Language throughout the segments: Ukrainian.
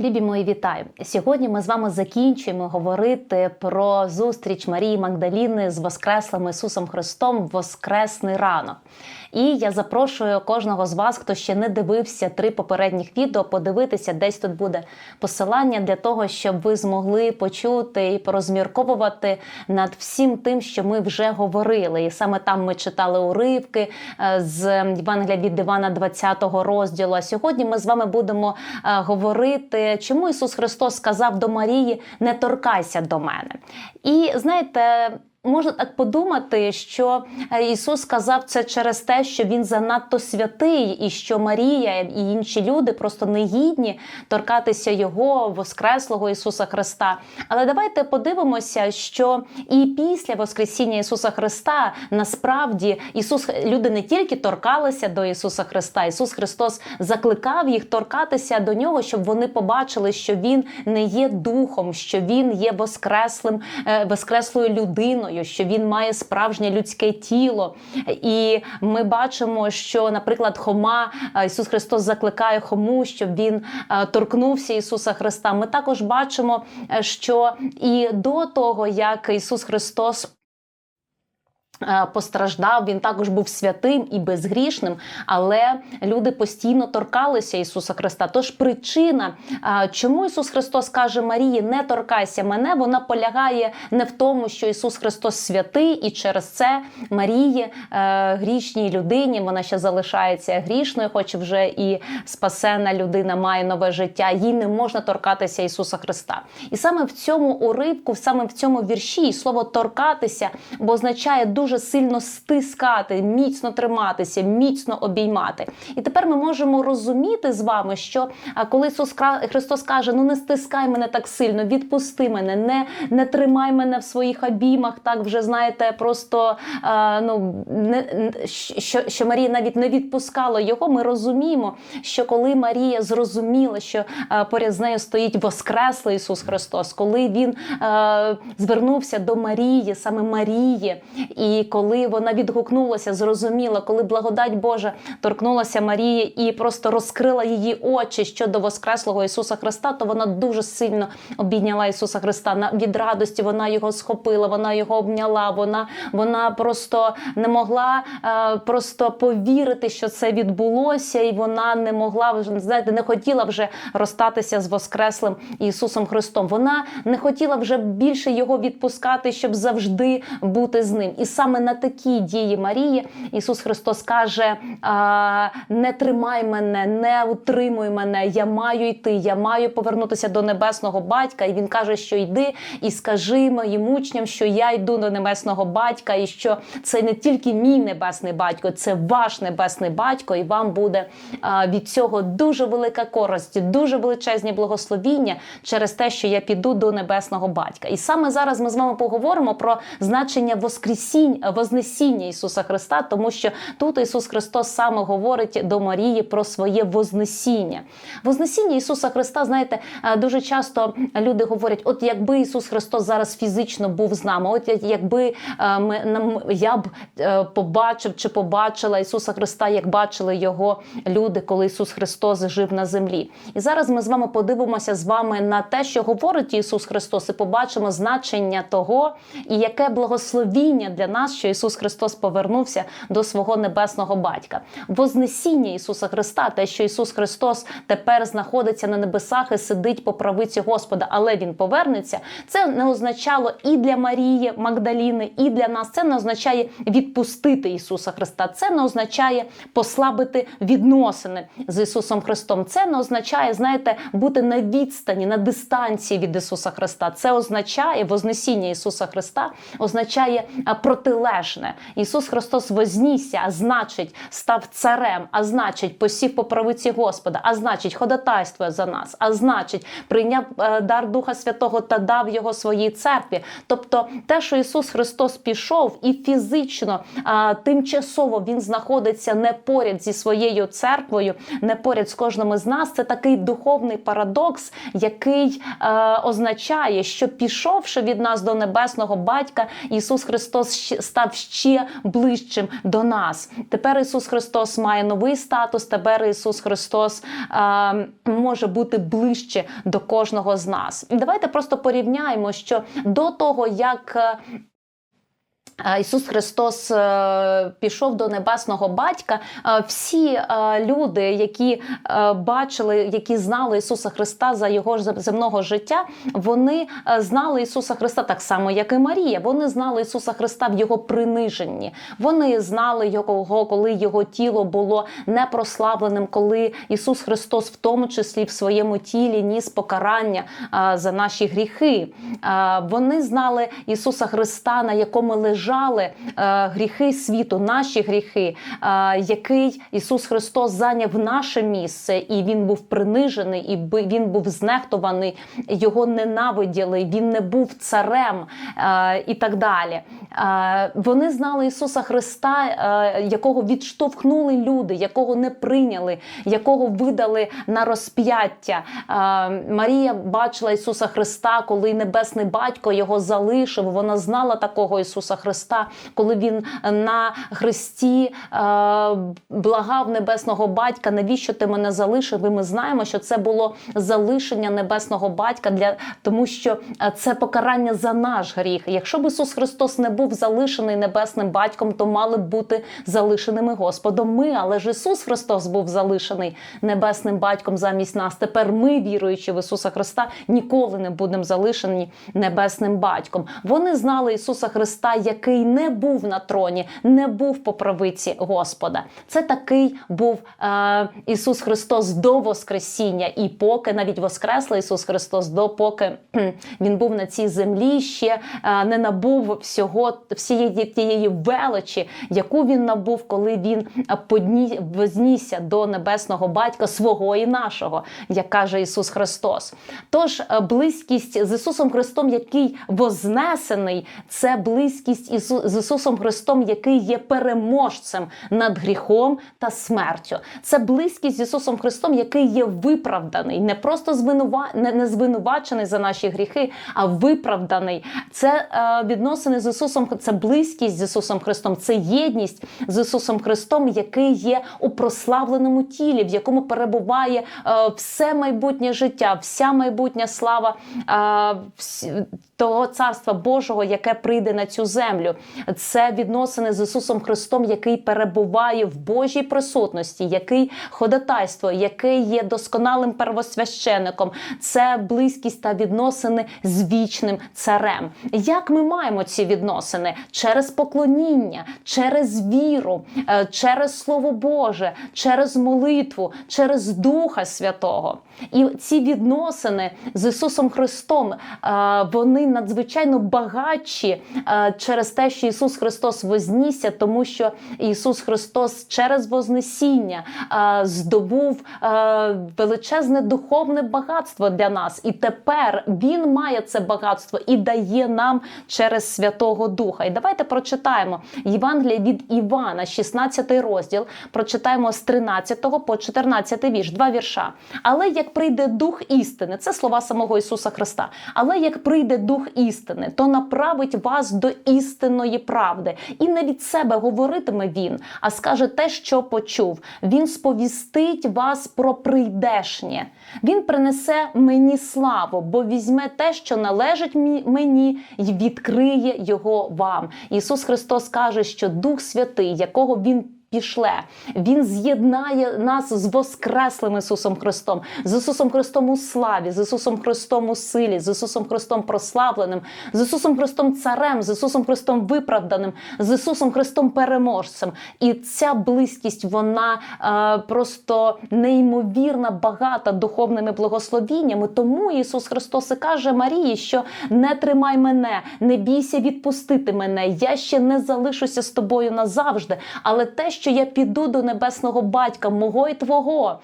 Любі мої вітаю! Сьогодні ми з вами закінчуємо говорити про зустріч Марії Магдаліни з Воскреслим Ісусом Христом в Воскресний ранок. І я запрошую кожного з вас, хто ще не дивився три попередніх відео, подивитися, десь тут буде посилання для того, щоб ви змогли почути і порозмірковувати над всім тим, що ми вже говорили. І саме там ми читали уривки е, з Євангелія від Івана 20 розділу. А сьогодні ми з вами будемо е, чому Ісус Христос сказав до Марії: не торкайся до мене. І знаєте. Можна так подумати, що е, Ісус сказав це через те, що Він занадто святий, і що Марія і інші люди просто не гідні торкатися Його, Воскреслого Ісуса Христа. Але давайте подивимося, що і після Воскресіння Ісуса Христа насправді Ісус люди не тільки торкалися до Ісуса Христа, Ісус Христос закликав їх торкатися до Нього, щоб вони побачили, що Він не є духом, що Він є воскреслим, е, воскреслою людиною що він має справжнє людське тіло. І ми бачимо, що, наприклад, Хома Ісус Христос закликає Хому, щоб він торкнувся Ісуса Христа. Ми також бачимо, е, що і до того, як Ісус Христос. Е, постраждав, він також був святим і безгрішним, але люди постійно торкалися Ісуса Христа. Тож причина, е, чому Ісус Христос каже Марії, не торкайся мене, вона полягає не в тому, що Ісус Христос святий, і через це Марії, е, грішній людині, вона ще залишається грішною, хоч вже і спасена людина має нове життя. Їй не можна торкатися Ісуса Христа. І саме в цьому уривку, саме в цьому вірші, слово торкатися, бо означає дуже дуже сильно стискати, міцно триматися, міцно обіймати. І тепер ми можемо розуміти з вами, що коли Ісус Христос каже: Ну не стискай мене так сильно, відпусти мене, не не тримай мене в своїх обіймах, так вже знаєте, просто ну не що, що Марія навіть не відпускала його. Ми розуміємо, що коли Марія зрозуміла, що поряд з нею стоїть Воскреслий Ісус Христос, коли Він звернувся до Марії, саме Марії, і коли вона відгукнулася, зрозуміла, коли благодать Божа торкнулася Марії і просто розкрила її очі щодо Воскреслого Ісуса Христа, то вона дуже сильно обійняла Ісуса Христа. від радості вона його схопила, вона його обняла. Вона вона просто не могла е, просто повірити, що це відбулося, і вона не могла знаєте, не хотіла вже розстатися з Воскреслим Ісусом Христом. Вона не хотіла вже більше його відпускати, щоб завжди бути з ним. І саме на такі дії Марії Ісус Христос каже: не тримай мене, не утримуй мене, я маю йти, я маю повернутися до небесного батька. І він каже, що йди і скажи моїм учням, що я йду до небесного батька, і що це не тільки мій небесний батько, це ваш небесний батько, і вам буде від цього дуже велика користь, дуже величезні благословіння через те, що я піду до небесного батька. І саме зараз ми з вами поговоримо про значення Воскресіння Вознесіння Ісуса Христа, тому що тут Ісус Христос саме говорить до Марії про своє Вознесіння. Вознесіння Ісуса Христа, знаєте, е, дуже часто люди говорять: от якби Ісус Христос зараз фізично був з нами, от якби е, я б е, побачив чи побачила Ісуса Христа, як бачили його люди, коли Ісус Христос жив на землі. І зараз ми з вами подивимося з вами на те, що говорить Ісус Христос, і побачимо значення того, і яке благословіння для нас нас, що Ісус Христос повернувся до свого небесного батька. Вознесіння Ісуса Христа, те, що Ісус Христос тепер знаходиться на небесах і сидить по правиці Господа, але Він повернеться. Це не означало і для Марії Магдаліни, і для нас. Це не означає відпустити Ісуса Христа. Це не означає послабити відносини з Ісусом Христом. Це не означає, знаєте, бути на відстані, на дистанції від Ісуса Христа. Це означає Вознесіння Ісуса Христа, означає протилежність протилежне. Ісус Христос вознісся, а значить, став царем, а значить, посів по правиці Господа, а значить, ходатайствує за нас, а значить, прийняв е, дар Духа Святого та дав його своїй церкві. Тобто, те, що Ісус Христос пішов і фізично, тимчасово Він знаходиться не поряд зі своєю церквою, не поряд з кожним із нас. Це такий духовний парадокс, який е, означає, що пішовши від нас до небесного батька, Ісус Христос став ще ближчим до нас. Тепер Ісус Христос має новий статус. Тепер Ісус Христос е, може бути ближче до кожного з нас. Давайте просто порівняємо, що до того як. Е, Ісус Христос е, пішов до небесного батька. Е, Всі люди, які бачили, які знали Ісуса Христа за його земного життя, вони знали Ісуса Христа так само, як і Марія. Вони знали Ісуса Христа в його приниженні. Вони знали його, коли його тіло було непрославленим, коли Ісус Христос, в тому числі в своєму тілі, ніс покарання за наші гріхи. Вони знали Ісуса Христа, на якому лежали е, гріхи світу, наші гріхи, е, який Ісус Христос зайняв наше місце, і Він був принижений, і Він був знехтований, його ненавиділи, він не був царем е, і так далі. Вони знали Ісуса Христа, якого відштовхнули люди, якого не прийняли, якого видали на розп'яття. Марія бачила Ісуса Христа, коли небесний батько його залишив. Вона знала такого Ісуса Христа, коли він на хресті е, благав небесного батька. Навіщо ти мене залишив? І ми знаємо, що це було залишення небесного батька для тому, що е, це покарання за наш гріх. Якщо б Ісус Христос не був залишений небесним батьком, то мали б бути залишеними Господом. Ми, але ж Ісус Христос був залишений небесним батьком замість нас. Тепер ми, віруючи в Ісуса Христа, ніколи не будемо залишені небесним батьком. Вони знали Ісуса Христа, який не був на троні, не був по правиці Господа. Це такий був е, Ісус Христос до Воскресіння, і поки навіть Воскреслий Ісус Христос, допоки він був на цій землі, ще е, не набув всього всієї тієї величі, яку він набув, коли він е, подні, вознісся до небесного батька свого і нашого, як каже Ісус Христос. Тож е, близькість з Ісусом Христом, який вознесений, це близькість ісу, з Ісусом Христом, який є переможцем над гріхом та смертю. Це близькість з Ісусом Христом, який є виправданий, не просто звинува... не, не звинувачений за наші гріхи, а виправданий. Це е, відносини з Ісусом, це близькість з Ісусом Христом, це єдність з Ісусом Христом, який є у прославленому тілі, в якому перебуває е, все майбутнє життя, вся майбутня слава е, того царства Божого, яке прийде на цю землю. Це відносини з Ісусом Христом, який перебуває в Божій присутності, який ходатайство, який є досконалим первосвященником. Це близькість та відносини з вічним царем. Як ми маємо ці відносини? Через поклоніння, через віру, е, через Слово Боже, через молитву, через Духа Святого. І ці відносини з Ісусом Христом, е, вони надзвичайно багатші е, через те, що Ісус Христос вознісся, тому що Ісус Христос через Вознесіння е, здобув е, величезне духовне багатство для нас. І тепер Він має це багатство і дає нам через Святого Духа. І давайте прочитаємо Євангеліє від Івана, 16 розділ. Прочитаємо з 13 по 14 вірш, два вірша. Але як прийде дух істини, це слова самого Ісуса Христа. Але як прийде дух істини, то направить вас до істинної правди. І не від себе говоритиме він, а скаже те, що почув. Він сповістить вас про прийдешнє. Він принесе мені славу, бо візьме те, що належить мені, і відкриє його вам. Ісус Христос каже, що Дух Святий, якого Він пішле. Він з'єднає нас з Воскреслим Ісусом Христом, з Ісусом Христом у славі, з Ісусом Христом у силі, з Ісусом Христом прославленим, з Ісусом Христом Царем, з Ісусом Христом виправданим, з Ісусом Христом переможцем. І ця близькість, вона е, просто неймовірна, багата духовними благословіннями. Тому Ісус Христос і каже Марії, що не тримай мене, не бійся відпустити мене. Я ще не залишуся з тобою назавжди. Але те, що що я піду до небесного батька, мого і твого,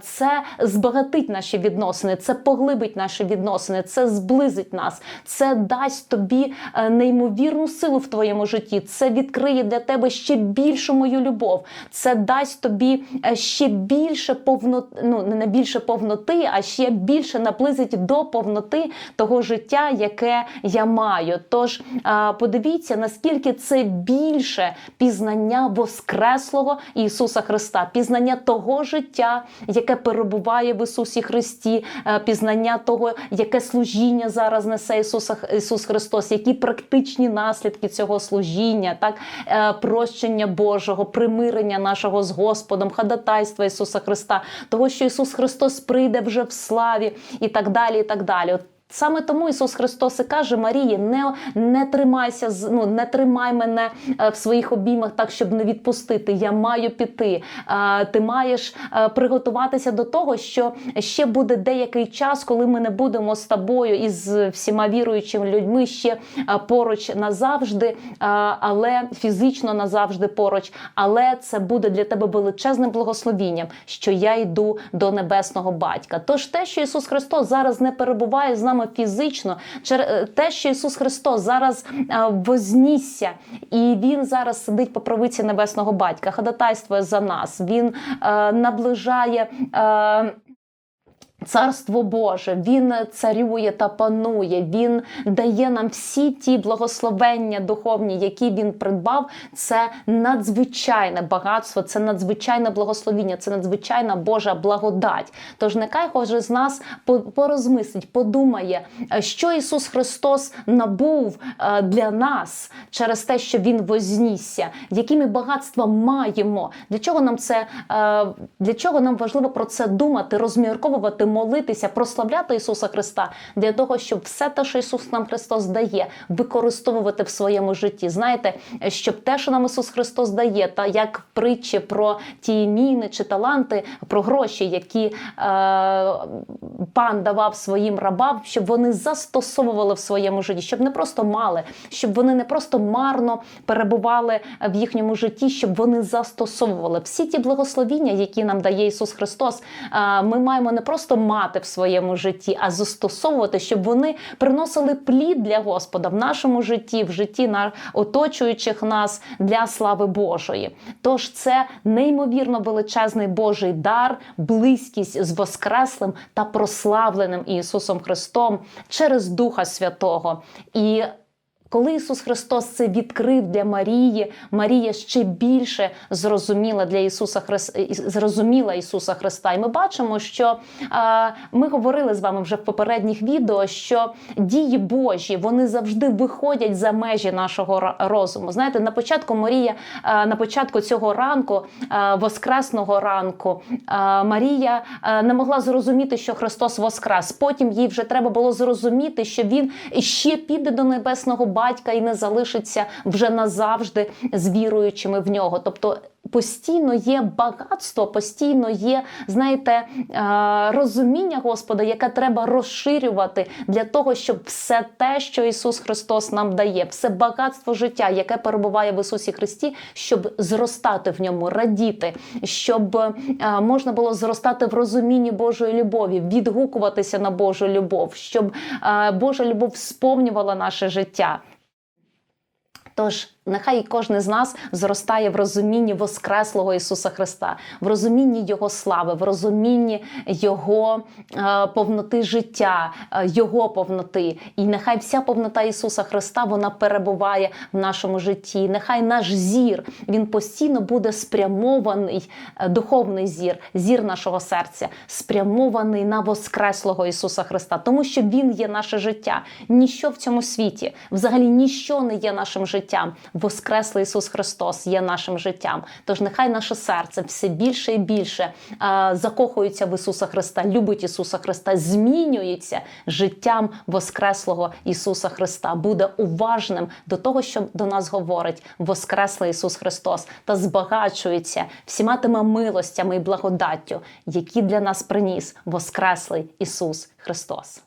це збагатить наші відносини, це поглибить наші відносини, це зблизить нас, це дасть тобі е, неймовірну силу в твоєму житті. Це відкриє для тебе ще більшу мою любов. Це дасть тобі е, ще більше повноти, ну не більше повноти, а ще більше наблизить до повноти того життя, яке я маю. Тож подивіться, наскільки це більше пізнання Воскреслого Ісуса Христа, пізнання того життя, яке перебуває в Ісусі Христі, е, пізнання того, яке служіння зараз несе Ісуса Ісус Христос, які практичні наслідки цього служіння, так е, прощення Божого, примирення нашого з Господом, ходатайства Ісуса Христа, того, що Ісус Христос прийде вже в славі, і так далі. і так далі. От Саме тому Ісус Христос і каже Марії: не не тримайся ну, не тримай мене е, в своїх обіймах так, щоб не відпустити. Я маю піти. Е, Ти маєш е, приготуватися до того, що ще буде деякий час, коли ми не будемо з тобою і з всіма віруючими людьми ще поруч назавжди, але фізично назавжди поруч. Але це буде для тебе величезним благословінням, що я йду до небесного батька. Тож те, що Ісус Христос зараз не перебуває з нами фізично, чер- е, те, що Ісус Христос зараз е, вознісся, і Він зараз сидить по правиці небесного батька, ходатайствує за нас. Він е, наближає. Царство Боже, він царює та панує, він дає нам всі ті благословення духовні, які він придбав. Це надзвичайне багатство, це надзвичайне благословіння, це надзвичайна Божа благодать. Тож нехай кожен з нас по- порозмислить, подумає, е, що Ісус Христос набув е, для нас через те, що Він вознісся, які ми багатства маємо. Для чого нам це е, для чого нам важливо про це думати, розмірковувати, молитися, прославляти Ісуса Христа для того, щоб все те, що Ісус нам Христос дає, використовувати в своєму житті. Знаєте, щоб те, що нам Ісус Христос дає, та як притчі про ті міни чи таланти, про гроші, які е, пан давав своїм рабам, щоб вони застосовували в своєму житті, щоб не просто мали, щоб вони не просто марно перебували в їхньому житті, щоб вони застосовували всі ті благословіння, які нам дає Ісус Христос. е, Ми маємо не просто мати в своєму житті, а застосовувати, щоб вони приносили плід для Господа в нашому житті, в житті на оточуючих нас для слави Божої. Тож це неймовірно величезний Божий дар, близькість з Воскреслим та прославленим Ісусом Христом через Духа Святого. І коли Ісус Христос це відкрив для Марії, Марія ще більше зрозуміла для Ісуса Христа, зрозуміла Ісуса Христа. І ми бачимо, що ми говорили з вами вже в попередніх відео, що дії Божі вони завжди виходять за межі нашого розуму. Знаєте, на початку Марія, на початку цього ранку, воскресного ранку, Марія не могла зрозуміти, що Христос воскрес. Потім їй вже треба було зрозуміти, що він ще піде до небесного батька і не залишиться вже назавжди з віруючими в нього. Тобто постійно є багатство, постійно є, знаєте, е, розуміння Господа, яке треба розширювати для того, щоб все те, що Ісус Христос нам дає, все багатство життя, яке перебуває в Ісусі Христі, щоб зростати в ньому, радіти, щоб е, можна було зростати в розумінні Божої любові, відгукуватися на Божу любов, щоб е, Божа любов сповнювала наше життя. Тож нехай кожен з нас зростає в розумінні Воскреслого Ісуса Христа, в розумінні Його слави, в розумінні Його е, повноти життя, е, Його повноти. І нехай вся повнота Ісуса Христа вона перебуває в нашому житті. Нехай наш зір він постійно буде спрямований, е, духовний зір, зір нашого серця, спрямований на Воскреслого Ісуса Христа, тому що Він є наше життя. Ніщо в цьому світі, взагалі ніщо не є нашим життям. Воскреслий Ісус Христос є нашим життям. Тож нехай наше серце все більше і більше закохується в Ісуса Христа, любить Ісуса Христа, змінюється життям Воскреслого Ісуса Христа, буде уважним до того, що до нас говорить Воскреслий Ісус Христос, та збагачується всіма тими милостями і благодаттю, які для нас приніс Воскреслий Ісус Христос.